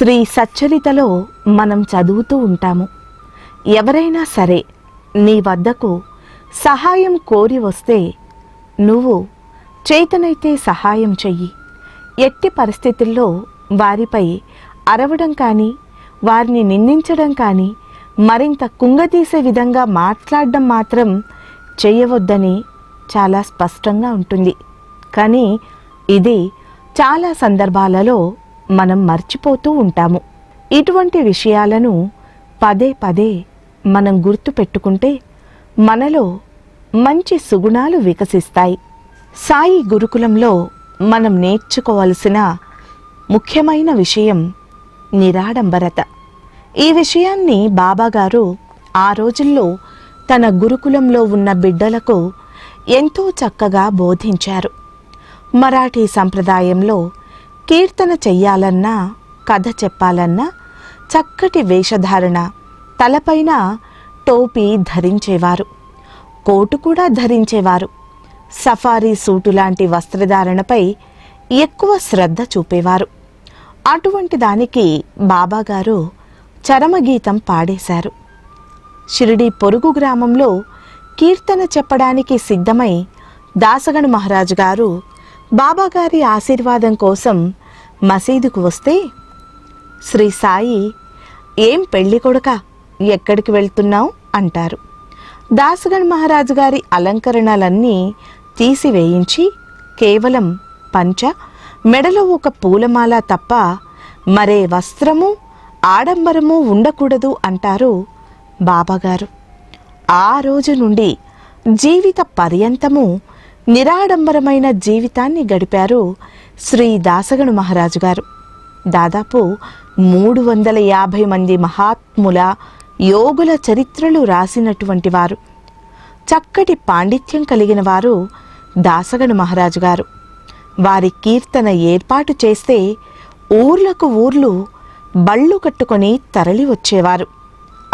శ్రీ సచ్చరితలో మనం చదువుతూ ఉంటాము. ఎవరైనా సరే నీ వద్దకు సహాయం కోరి వస్తే నువ్వు చేతనైతే సహాయం చెయ్యి. ఎట్టి పరిస్థితుల్లో వారిపై అరవడం కానీ వారిని నిందించడం కానీ మరింత కుంగతీసే విధంగా మాట్లాడడం మాత్రం చేయవద్దని చాలా స్పష్టంగా ఉంటుంది. కానీ ఇది చాలా సందర్భాలలో మనం మర్చిపోతూ ఉంటాము. ఇటువంటి విషయాలను పదే పదే మనం గుర్తు పెట్టుకుంటే మనలో మంచి సుగుణాలు వికసిస్తాయి. సాయి గురుకులంలో మనం నేర్చుకోవలసిన ముఖ్యమైన విషయం నిరాడంబరత. ఈ విషయాన్ని బాబాగారు ఆ రోజుల్లో తన గురుకులంలో ఉన్న బిడ్డలకు ఎంతో చక్కగా బోధించారు. మరాఠీ సంప్రదాయంలో కీర్తన చెయ్యాలన్నా కథ చెప్పాలన్నా చక్కటి వేషధారణ తలపైన టోపీ ధరించేవారు. కోటు కూడా ధరించేవారు. సఫారీ సూటు లాంటి వస్త్రధారణపై ఎక్కువ శ్రద్ధ చూపేవారు. అటువంటి దానికి బాబాగారు చరమగీతం పాడేశారు. షిరిడి పొరుగు గ్రామంలో కీర్తన చెప్పడానికి సిద్ధమై దాసగణ మహారాజు గారు బాబాగారి ఆశీర్వాదం కోసం మసీదుకు వస్తే శ్రీ సాయి ఏం పెళ్ళి కొడుక ఎక్కడికి వెళ్తున్నావు? అంటారు. దాసగణ్ మహారాజు గారి అలంకరణలన్నీ తీసివేయించి కేవలం పంచ మెడలో ఒక పూలమాల తప్ప మరే వస్త్రము ఆడంబరము ఉండకూడదు అంటారు బాబాగారు. ఆ రోజు నుండి జీవిత పర్యంతము నిరాడంబరమైన జీవితాన్ని గడిపారు శ్రీ దాసగణు మహారాజు గారు. దాదాపు మూడు వందల యాభై మంది మహాత్ముల యోగుల చరిత్రలు రాసినటువంటి వారు. చక్కటి పాండిత్యం కలిగిన వారు దాసగణ మహారాజు గారు. వారి కీర్తన ఏర్పాటు చేస్తే ఊర్లకు ఊర్లు బళ్ళు కట్టుకొని తరలి వచ్చేవారు.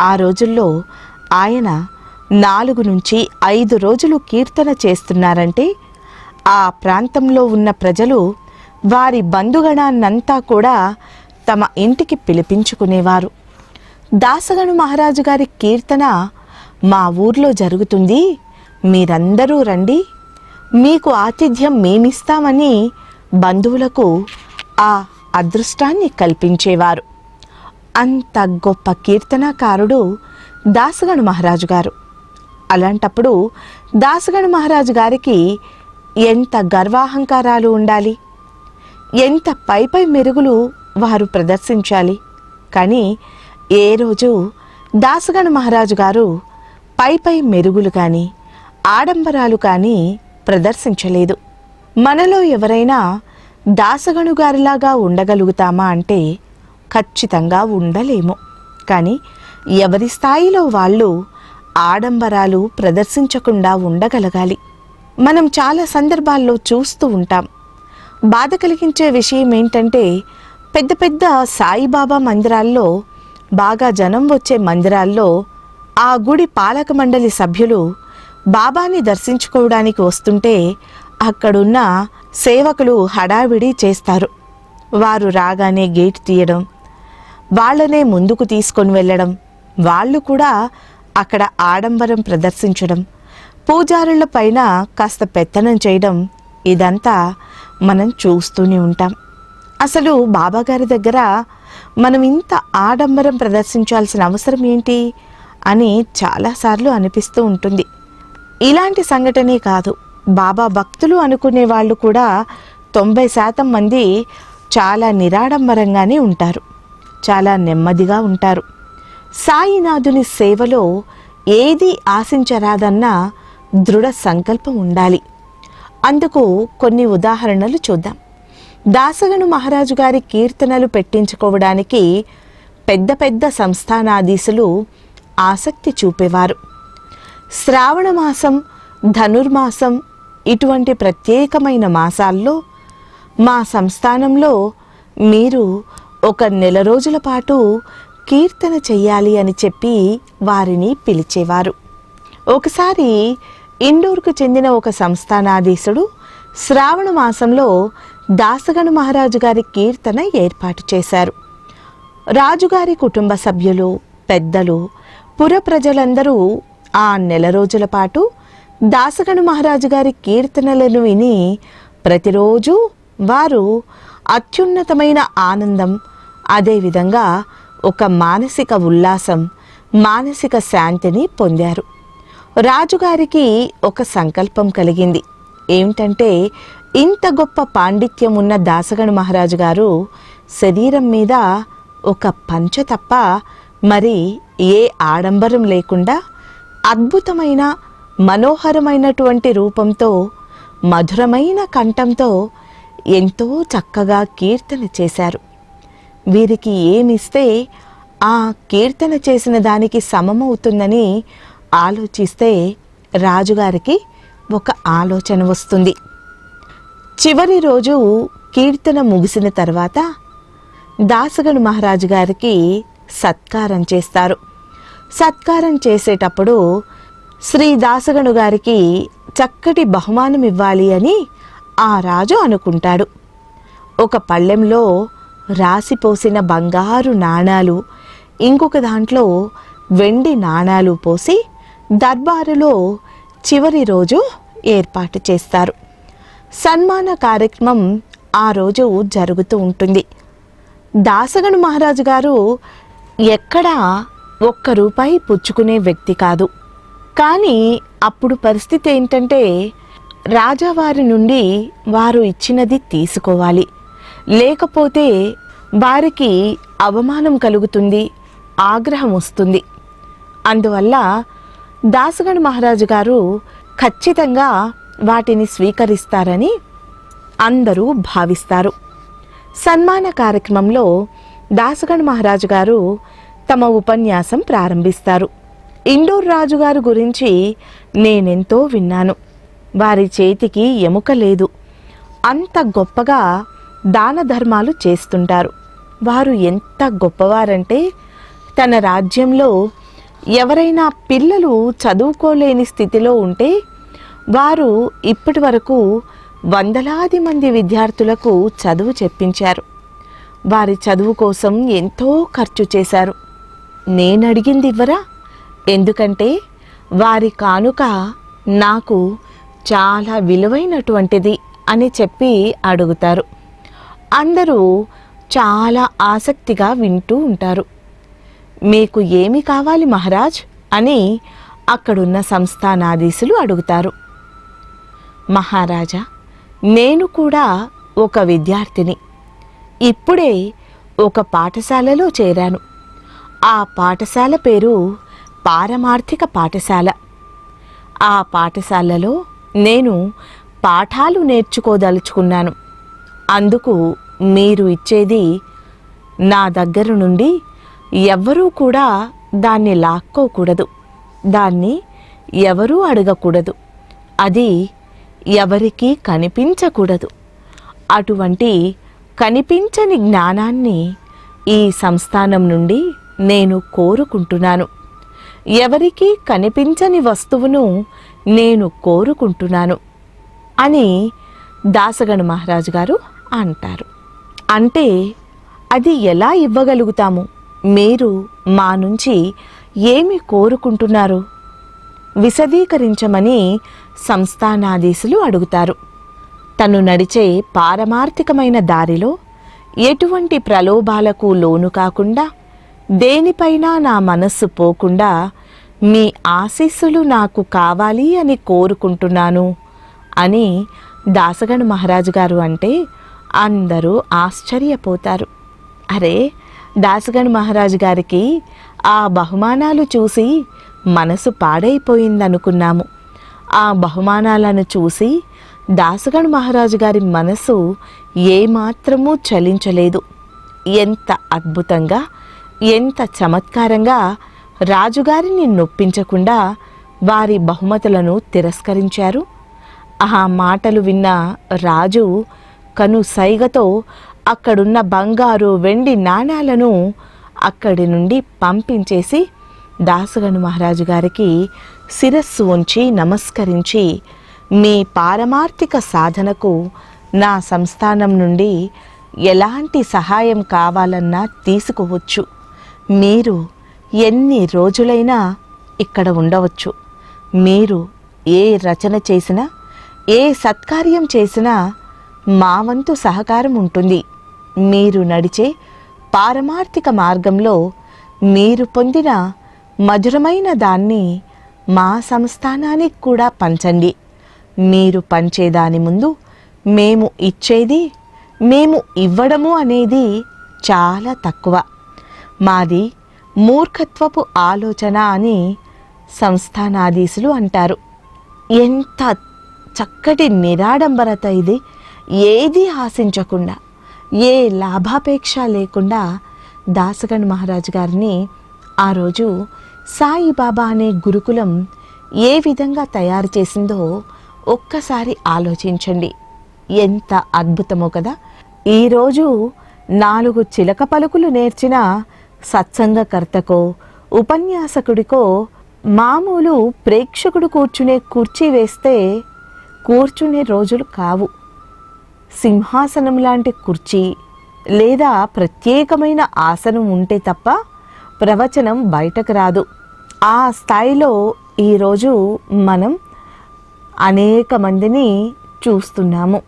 ఆ రోజుల్లో ఆయన నాలుగు నుంచి ఐదు రోజులు కీర్తన చేస్తున్నారంటే ఆ ప్రాంతంలో ఉన్న ప్రజలు వారి బంధుగణాన్నంతా కూడా తమ ఇంటికి పిలిపించుకునేవారు. దాసగను మహారాజు గారి కీర్తన మా ఊర్లో జరుగుతుంది మీరందరూ రండి మీకు ఆతిథ్యం మేమిస్తామని బంధువులకు ఆ అదృష్టాన్ని కల్పించేవారు. అంత గొప్ప కీర్తనాకారుడు దాసగణు మహారాజు గారు. అలాంటప్పుడు దాసగణ మహారాజు గారికి ఎంత గర్వాహంకారాలు ఉండాలి? ఎంత పై పై మెరుగులు వారు ప్రదర్శించాలి? కానీ ఏ రోజు దాసగణ మహారాజు గారు పై పై మెరుగులు కానీ ఆడంబరాలు కానీ ప్రదర్శించలేదు. మనలో ఎవరైనా దాసగణు గారిలాగా ఉండగలుగుతామా అంటే ఖచ్చితంగా ఉండలేము. కానీ ఎవరి స్థాయిలో వాళ్ళు ఆడంబరాలు ప్రదర్శించకుండా ఉండగలగాలి. మనం చాలా సందర్భాల్లో చూస్తూ ఉంటాం. బాధ కలిగించే విషయం ఏంటంటే పెద్ద పెద్ద సాయిబాబా మందిరాల్లో బాగా జనం వచ్చే మందిరాల్లో ఆ గుడి పాలక మండలి సభ్యులు బాబాని దర్శించుకోవడానికి వస్తుంటే అక్కడున్న సేవకులు హడావిడి చేస్తారు. వారు రాగానే గేట్ తీయడం వాళ్ళనే ముందుకు తీసుకొని వెళ్ళడం వాళ్ళు కూడా అక్కడ ఆడంబరం ప్రదర్శించడం పూజారుల పైన కాస్త పెత్తనం చేయడం ఇదంతా మనం చూస్తూనే ఉంటాం. అసలు బాబాగారి దగ్గర మనం ఇంత ఆడంబరం ప్రదర్శించాల్సిన అవసరం ఏంటి అని చాలాసార్లు అనిపిస్తూ ఉంటుంది. ఇలాంటి సంఘటనే కాదు. బాబా భక్తులు అనుకునే వాళ్ళు కూడా తొంభై శాతం మంది చాలా నిరాడంబరంగానే ఉంటారు. చాలా నెమ్మదిగా ఉంటారు. సాయినాథుని సేవలో ఏది ఆశించరాదన్న దృఢ సంకల్పం ఉండాలి. అందుకు కొన్ని ఉదాహరణలు చూద్దాం. దాసగను మహారాజు గారి కీర్తనలు పెట్టించుకోవడానికి పెద్ద పెద్ద సంస్థానాధీశులు ఆసక్తి చూపేవారు. శ్రావణ మాసం ధనుర్మాసం ఇటువంటి ప్రత్యేకమైన మాసాల్లో మా సంస్థానంలో మీరు ఒక నెల రోజుల పాటు కీర్తన చెయ్యాలి అని చెప్పి వారిని పిలిచేవారు. ఒకసారి ఇండోర్కు చెందిన ఒక సంస్థానాధీశుడు శ్రావణ మాసంలో దాసగణ మహారాజు గారి కీర్తన ఏర్పాటు చేశారు. రాజుగారి కుటుంబ సభ్యులు పెద్దలు పుర ప్రజలందరూ ఆ నెల రోజుల పాటు దాసగణ మహారాజు గారి కీర్తనలను విని ప్రతిరోజు వారు అత్యున్నతమైన ఆనందం అదేవిధంగా ఒక మానసిక ఉల్లాసం మానసిక శాంతిని పొందారు. రాజుగారికి ఒక సంకల్పం కలిగింది. ఏమిటంటే ఇంత గొప్ప పాండిత్యం ఉన్న దాసగణ మహారాజు గారు శరీరం మీద ఒక పంచ తప్ప మరి ఏ ఆడంబరం లేకుండా అద్భుతమైన మనోహరమైనటువంటి రూపంతో మధురమైన కంఠంతో ఎంతో చక్కగా కీర్తన చేశారు. వీరికి ఏమిస్తే ఆ కీర్తన చేసిన దానికి సమమవుతుందని ఆలోచిస్తే రాజుగారికి ఒక ఆలోచన వస్తుంది. చివరి రోజు కీర్తన ముగిసిన తర్వాత దాసగను మహారాజు గారికి సత్కారం చేస్తారు. సత్కారం చేసేటప్పుడు శ్రీ దాసగణు గారికి చక్కటి బహుమానం ఇవ్వాలి అని ఆ రాజు అనుకుంటాడు. ఒక పళ్ళెంలో రాసిపోసిన బంగారు నాణాలు ఇంకొక దాంట్లో వెండి నాణాలు పోసి దర్బారులో చివరి రోజు ఏర్పాటు చేస్తారు. సన్మాన కార్యక్రమం ఆ రోజు జరుగుతూ ఉంటుంది. దాసగను మహారాజు గారు ఎక్కడా ఒక్క రూపాయి పుచ్చుకునే వ్యక్తి కాదు. కానీ అప్పుడు పరిస్థితి ఏంటంటే రాజావారి నుండి వారు ఇచ్చినది తీసుకోవాలి. లేకపోతే వారికి అవమానం కలుగుతుంది ఆగ్రహం వస్తుంది. అందువల్ల దాసగణ మహారాజు గారు ఖచ్చితంగా వాటిని స్వీకరిస్తారని అందరూ భావిస్తారు. సన్మాన కార్యక్రమంలో దాసగణ మహారాజు గారు తమ ఉపన్యాసం ప్రారంభిస్తారు. ఇండోర్ రాజుగారు గురించి నేనెంతో విన్నాను. వారి చేతికి ఎముక లేదు. అంత గొప్పగా దాన ధర్మాలు చేస్తుంటారు. వారు ఎంత గొప్పవారంటే తన రాజ్యంలో ఎవరైనా పిల్లలు చదువుకోలేని స్థితిలో ఉంటే వారు ఇప్పటి వరకు వందలాది మంది విద్యార్థులకు చదువు చెప్పించారు. వారి చదువు కోసం ఎంతో ఖర్చు చేశారు. నేను అడిగింది ఇవ్వరా? ఎందుకంటే వారి కానుక నాకు చాలా విలువైనటువంటిది అని చెప్పి అడుగుతారు. అందరూ చాలా ఆసక్తిగా వింటూ ఉంటారు. మీకు ఏమి కావాలి మహారాజ్? అని అక్కడున్న సంస్థానాధీశులు అడుగుతారు. మహారాజా నేను కూడా ఒక విద్యార్థిని. ఇప్పుడే ఒక పాఠశాలలో చేరాను. ఆ పాఠశాల పేరు పారమార్థిక పాఠశాల. ఆ పాఠశాలలో నేను పాఠాలు నేర్చుకోదలుచుకున్నాను. అందుకు మీరు ఇచ్చేది నా దగ్గర నుండి ఎవ్వరూ కూడా దాన్ని లాక్కోకూడదు. దాన్ని ఎవరూ అడగకూడదు. అది ఎవరికీ కనిపించకూడదు. అటువంటి కనిపించని జ్ఞానాన్ని ఈ సంస్థానం నుండి నేను కోరుకుంటున్నాను. ఎవరికీ కనిపించని వస్తువును నేను కోరుకుంటున్నాను అని దాసగణ మహారాజు గారు అంటారు. అంటే అది ఎలా ఇవ్వగలుగుతాము? మీరు మా నుంచి ఏమి కోరుకుంటున్నారు? విశదీకరించమని సంస్థానాధీశులు అడుగుతారు. తను నడిచే పారమార్థికమైన దారిలో ఎటువంటి ప్రలోభాలకు లోను కాకుండా దేనిపైనా నా మనస్సు పోకుండా మీ ఆశీస్సులు నాకు కావాలి అని కోరుకుంటున్నాను అని దాసగణ మహారాజు గారు అంటే అందరూ ఆశ్చర్యపోతారు. అరే దాసగణ్ మహారాజు గారికి ఆ బహుమానాలు చూసి మనసు పాడైపోయిందనుకున్నాము. ఆ బహుమానాలను చూసి దాసగణ్ మహారాజు గారి మనసు ఏమాత్రమూ చలించలేదు. ఎంత అద్భుతంగా ఎంత చమత్కారంగా రాజుగారిని నొప్పించకుండా వారి బహుమతులను తిరస్కరించారు. ఆ మాటలు విన్న రాజు కను సైగతో అక్కడున్న బంగారు వెండి నాణాలను అక్కడి నుండి పంపించేసి దాసగను మహారాజు గారికి శిరస్సు ఉంచి నమస్కరించి మీ పారమార్థిక సాధనకు నా సంస్థానం నుండి ఎలాంటి సహాయం కావాలన్నా తీసుకోవచ్చు. మీరు ఎన్ని రోజులైనా ఇక్కడ ఉండవచ్చు. మీరు ఏ రచన చేసినా ఏ సత్కార్యం చేసినా మా వంతు సహకారం ఉంటుంది. మీరు నడిచే పారమార్థిక మార్గంలో మీరు పొందిన మధురమైన దాన్ని మా సంస్థానానికి కూడా పంచండి. మీరు పంచేదాని ముందు మేము ఇచ్చేది మేము ఇవ్వడము అనేది చాలా తక్కువ. మాది మూర్ఖత్వపు ఆలోచన అని సంస్థానాధీశులు అంటారు. ఎంత చక్కటి నిరాడంబరత ఇది! ఏది ఆశించకుండా ఏ లాభాపేక్ష లేకుండా దాసగణ్ మహారాజు గారిని ఆ రోజు సాయిబాబా అనే గురుకులం ఏ విధంగా తయారు చేసిందో ఒక్కసారి ఆలోచించండి. ఎంత అద్భుతమో కదా! ఈరోజు నాలుగు చిలక పలుకులు నేర్చిన సత్సంగకర్తకో ఉపన్యాసకుడికో మామూలు ప్రేక్షకుడు కూర్చునే కుర్చీ వేస్తే కూర్చునే రోజులు కావు. సింహాసనం లాంటి కుర్చీ లేదా ప్రత్యేకమైన ఆసనం ఉంటే తప్ప ప్రవచనం బయటకు రాదు. ఆ స్థాయిలో ఈరోజు మనం అనేక మందిని చూస్తున్నాము.